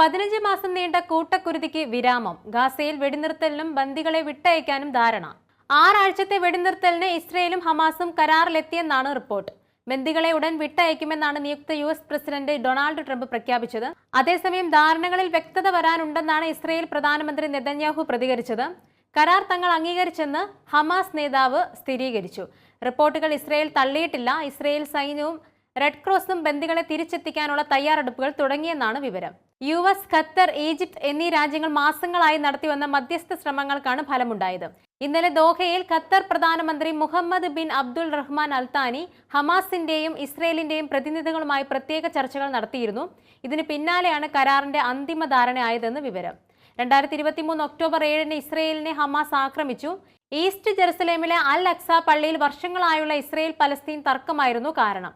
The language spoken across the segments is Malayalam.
പതിനഞ്ച് മാസം നീണ്ട കൂട്ടക്കുരുതിക്ക് വിരാമം. ഗാസയിൽ വെടിനിർത്തലിനും ബന്ദികളെ വിട്ടയക്കാനും ധാരണ. ആറാഴ്ചത്തെ വെടിനിർത്തലിന് ഇസ്രയേലും ഹമാസും കരാറിലെത്തിയെന്നാണ് റിപ്പോർട്ട്. ബന്ദികളെ ഉടൻ വിട്ടയക്കുമെന്നാണ് നിയുക്ത U S president Donald Trump പ്രഖ്യാപിച്ചത്. അതേസമയം ധാരണകളിൽ വ്യക്തത വരാനുണ്ടെന്നാണ് ഇസ്രയേൽ പ്രധാനമന്ത്രി നെതന്യാഹു പ്രതികരിച്ചത്. കരാർ തങ്ങൾ അംഗീകരിച്ചെന്ന് ഹമാസ് നേതാവ് സ്ഥിരീകരിച്ചു. റിപ്പോർട്ടുകൾ ഇസ്രയേൽ തള്ളിയിട്ടില്ല. ഇസ്രയേൽ സൈന്യവും റെഡ് ക്രോസും ബന്ദികളെ തിരിച്ചെത്തിക്കാനുള്ള തയ്യാറെടുപ്പുകൾ തുടങ്ങിയെന്നാണ് വിവരം. യു എസ് ഖത്തർ ഈജിപ്ത് എന്നീ രാജ്യങ്ങൾ മാസങ്ങളായി നടത്തിവന്ന മധ്യസ്ഥ ശ്രമങ്ങൾക്കാണ് ഫലമുണ്ടായത്. ഇന്നലെ ദോഹയിൽ ഖത്തർ പ്രധാനമന്ത്രി Muhammad bin Abdul Rahman Al Thani ഹമാസിന്റെയും ഇസ്രയേലിന്റെയും പ്രതിനിധികളുമായി പ്രത്യേക ചർച്ചകൾ നടത്തിയിരുന്നു. ഇതിന് പിന്നാലെയാണ് കരാറിന്റെ അന്തിമ ധാരണയായതെന്ന് വിവരം. രണ്ടായിരത്തി ഇരുപത്തി മൂന്ന് ഒക്ടോബർ ഏഴിന് ഇസ്രയേലിനെ ഹമാസ് ആക്രമിച്ചു. ഈസ്റ്റ് ജെറുസലേമിലെ അൽ അക്സ പള്ളിയിൽ വർഷങ്ങളായുള്ള ഇസ്രയേൽ പലസ്തീൻ തർക്കമായിരുന്നു കാരണം.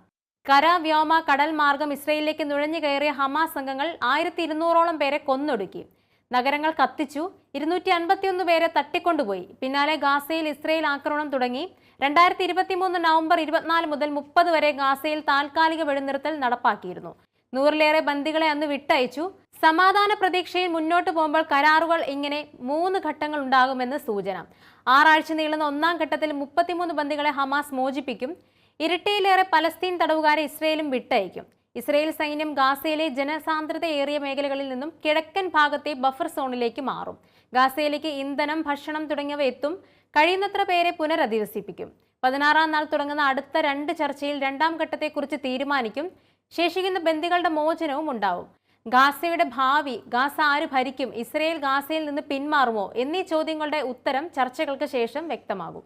കര വ്യോമ കടൽ മാർഗം ഇസ്രയേലിലേക്ക് നുഴഞ്ഞു കയറിയ ഹമാസ് സംഘങ്ങൾ ആയിരത്തി ഇരുന്നൂറോളം പേരെ കൊന്നൊടുക്കി. നഗരങ്ങൾ കത്തിച്ചു ഇരുന്നൂറ്റി അൻപത്തിയൊന്ന് പേരെ തട്ടിക്കൊണ്ടുപോയി. പിന്നാലെ ഗാസയിൽ ഇസ്രയേൽ ആക്രമണം തുടങ്ങി. രണ്ടായിരത്തി ഇരുപത്തി മൂന്ന് നവംബർ ഇരുപത്തിനാല് മുതൽ മുപ്പത് വരെ ഗാസയിൽ താൽക്കാലിക വെടിനിർത്തൽ നടപ്പാക്കിയിരുന്നു. നൂറിലേറെ ബന്ദികളെ അന്ന് വിട്ടയച്ചു. സമാധാന പ്രതീക്ഷയിൽ മുന്നോട്ട് പോകുമ്പോൾ കരാറുകൾ ഇങ്ങനെ മൂന്ന് ഘട്ടങ്ങൾ ഉണ്ടാകുമെന്ന് സൂചന. ആറാഴ്ച നീളുന്ന ഒന്നാം ഘട്ടത്തിൽ മുപ്പത്തിമൂന്ന് ബന്ദികളെ ഹമാസ് മോചിപ്പിക്കും. ഇരട്ടിയിലേറെ പലസ്തീൻ തടവുകാരെ ഇസ്രയേലും വിട്ടയക്കും. ഇസ്രയേൽ സൈന്യം ഗാസയിലെ ജനസാന്ദ്രതയേറിയ മേഖലകളിൽ നിന്നും കിഴക്കൻ ഭാഗത്തെ ബഫർ സോണിലേക്ക് മാറും. ഗാസയിലേക്ക് ഇന്ധനം ഭക്ഷണം തുടങ്ങിയവ എത്തും. കഴിയുന്നത്ര പേരെ പുനരധിവസിപ്പിക്കും. പതിനാറാം നാൾ തുടങ്ങുന്ന അടുത്ത രണ്ട് ചർച്ചയിൽ രണ്ടാം ഘട്ടത്തെക്കുറിച്ച് തീരുമാനിക്കും. ശേഷിക്കുന്ന ബന്ദികളുടെ മോചനവും ഉണ്ടാവും. ഗാസയുടെ ഭാവി ഗാസ ആര് ഭരിക്കും ഇസ്രയേൽ ഗാസയിൽ നിന്ന് പിന്മാറുമോ എന്നീ ചോദ്യങ്ങളുടെ ഉത്തരം ചർച്ചകൾക്ക് ശേഷം വ്യക്തമാകും.